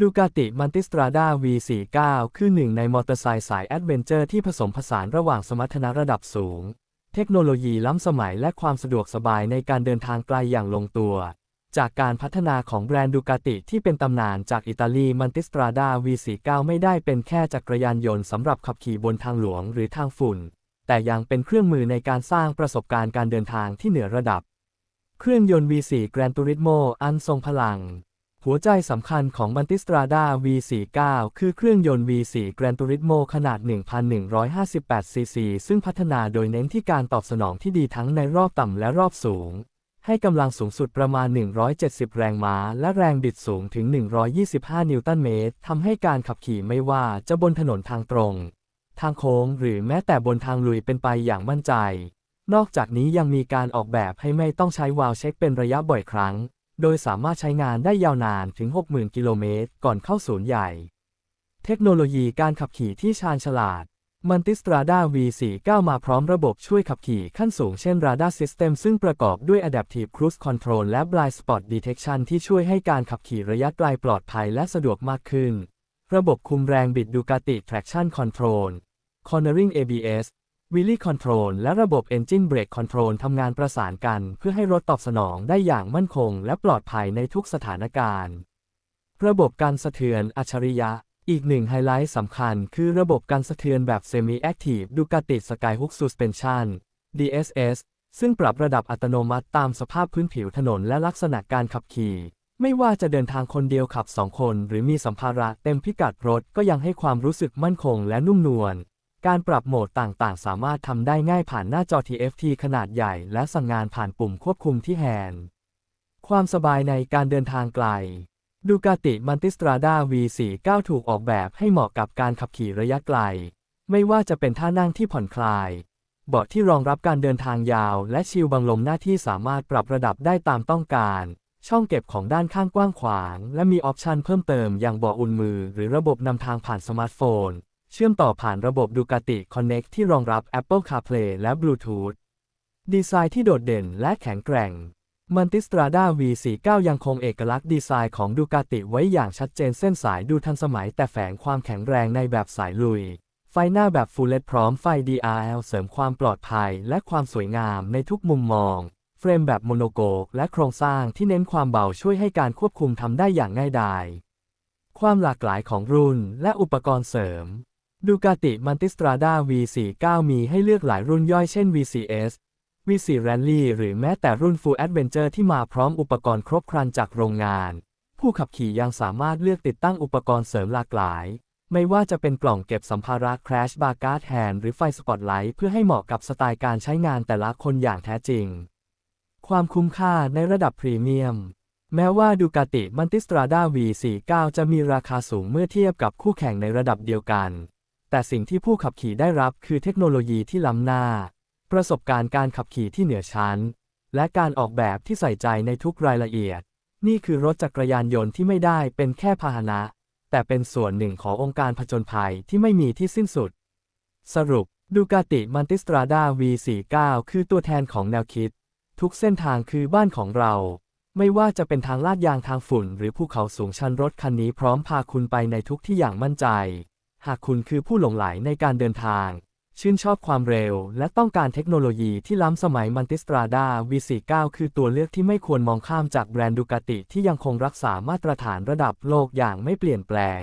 ดูกาติมันติสตราด้า V49 คือหนึ่งในมอเตอร์ไซค์สายแอดเวนเจอร์ที่ผสมผสานระหว่างสมรรถนะระดับสูง เทคโนโลยีล้ำสมัยและความสะดวกสบายในการเดินทางไกลอย่างลงตัว จากการพัฒนาของแบรนด์ดูกาติที่เป็นตำนานจากอิตาลีมันติสตราด้า V49 ไม่ได้เป็นแค่จักรยานยนต์สำหรับขับขี่บนทางหลวงหรือทางฝุ่น แต่ยังเป็นเครื่องมือในการสร้างประสบการณ์การเดินทางที่เหนือระดับ เครื่องยนต์ V4 Gran Turismo อันทรงพลัง หัวใจสำคัญของ Multistrada V49 คือเครื่องยนต์ V4 Gran Turismo ขนาด 1,158 ซีซี ซึ่งพัฒนาโดยเน้นที่การตอบสนองที่ดีทั้งในรอบต่ำและรอบสูง ให้กำลังสูงสุดประมาณ 170 แรงม้า และแรงบิดสูงถึง 125 นิวตันเมตร ทำให้การขับขี่ไม่ว่าจะบนถนนทางตรง ทางโค้งหรือแม้แต่บนทางลุยเป็นไปอย่างมั่นใจ นอกจากนี้ยังมีการออกแบบให้ไม่ต้องใช้วาล์วเช็คเป็นระยะบ่อยครั้ง โดยสามารถใช้งานได้ยาวนานถึง 60,000 กิโลเมตร ก่อนเข้าศูนย์ใหญ่ เทคโนโลยีการขับขี่ที่ชาญฉลาด Multistrada V49 มาพร้อมระบบช่วยขับขี่ขั้นสูงเช่น Radar System ซึ่งประกอบด้วย Adaptive Cruise Control และ Blind Spot Detection ที่ช่วยให้การขับขี่ระยะไกลปลอดภัยและสะดวกมากขึ้น ระบบคุมแรงบิด Ducati Traction Control Cornering ABS Wheelie Control และระบบ Engine Brake Control ทำงานประสานกัน เพื่อให้รถตอบสนองได้อย่างมั่นคง และปลอดภัยในทุกสถานการณ์ ระบบการสะเทือนอัจฉริยะ อีกหนึ่งไฮไลท์สำคัญ คือระบบการสะเทือนแบบ Semi Active Ducati Skyhook Suspension DSS ซึ่งปรับระดับอัตโนมัติตามสภาพพื้นผิวถนนและลักษณะการขับขี่ไม่ว่าจะเดินทางคนเดียวขับสองคน หรือมีสัมภาระเต็มพิกัดรถก็ยังให้ความรู้สึกมั่นคงและนุ่มนวล การปรับโหมดต่างๆ สามารถทำได้ง่ายผ่านหน้าจอ TFT ขนาดใหญ่ และสั่งงานผ่านปุ่มควบคุมที่แฮนด์ความสบายในการเดินทางไกลดูกาติมันติสตราดา V49 ถูกออกแบบให้เหมาะกับการขับขี่ระยะไกล ไม่ว่าจะเป็นท่านั่งที่ผ่อนคลาย เบาะที่รองรับการเดินทางยาว และชิลบังลมหน้าที่สามารถปรับระดับได้ตามต้องการ ช่องเก็บของด้านข้างกว้างขวาง และมีออปชันเพิ่มเติมอย่างเบาะอุ่นมือ หรือระบบนำทางผ่านสมาร์ทโฟน เชื่อมต่อผ่านระบบ Ducati Connect ที่รองรับ Apple CarPlay และ Bluetooth ดีไซน์ที่โดดเด่นและแข็งแกร่ง Multistrada V49 ยังคงเอกลักษณ์ดีไซน์ของดูกาติไว้อย่างชัดเจนเส้นสายดูทันสมัยแต่แฝงความแข็งแรงในแบบสายลุย ไฟหน้าแบบ Full LED พร้อมไฟ DRL เสริมความปลอดภัยและความสวยงามในทุกมุมมองเฟรมแบบโมโนโกกและโครงสร้างที่เน้นความเบาช่วยให้การควบคุมทำได้อย่างง่ายดาย ความหลากหลายของรุ่นและอุปกรณ์เสริม ดูกาติมันติสตราด้า V49 มีให้เลือกหลายรุ่นย่อยเช่น VCS V4 Rally หรือแม้แต่รุ่น Full Adventure ที่มาพร้อมอุปกรณ์ครบครันจากโรงงาน ผู้ขับขี่ยังสามารถเลือกติดตั้งอุปกรณ์เสริมหลากหลาย ไม่ว่าจะเป็นกล่องเก็บสัมภาระ Crash Bar Guard Hand หรือไฟสปอตไลท์เพื่อให้เหมาะกับสไตล์การใช้งานแต่ละคนอย่างแท้จริง ความคุ้มค่าในระดับพรีเมียมแม้ว่าดูกาติมันติสตราด้า V49 จะมีราคาสูงเมื่อเทียบกับคู่แข่งในระดับเดียวกัน แต่สิ่งที่ผู้ขับขี่ได้รับคือเทคโนโลยีที่ล้ำหน้า ประสบการณ์การขับขี่ที่เหนือชั้น และการออกแบบที่ใส่ใจในทุกรายละเอียด นี่คือรถจักรยานยนต์ที่ไม่ได้เป็นแค่พาหนะ แต่เป็นส่วนหนึ่งขององค์การผจญภัยที่ไม่มีที่สิ้นสุด สรุปดูกาติมันติสตราดา V49 คือตัวแทนของแนวคิด ทุกเส้นทางคือบ้านของเรา ไม่ว่าจะเป็นทางลาดยางทางฝุ่น หรือภูเขาสูงชันรถคันนี้พร้อมพาคุณไปในทุกที่อย่างมั่นใจ หากคุณคือผู้หลงไหลในการเดินทาง ชื่นชอบความเร็ว และต้องการเทคโนโลยีที่ล้ำสมัยมันติสตราดา V49 คือตัวเลือกที่ไม่ควรมองข้ามจากแบรนด์ดูกาติที่ยังคงรักษามาตรฐานระดับโลกอย่างไม่เปลี่ยนแปลง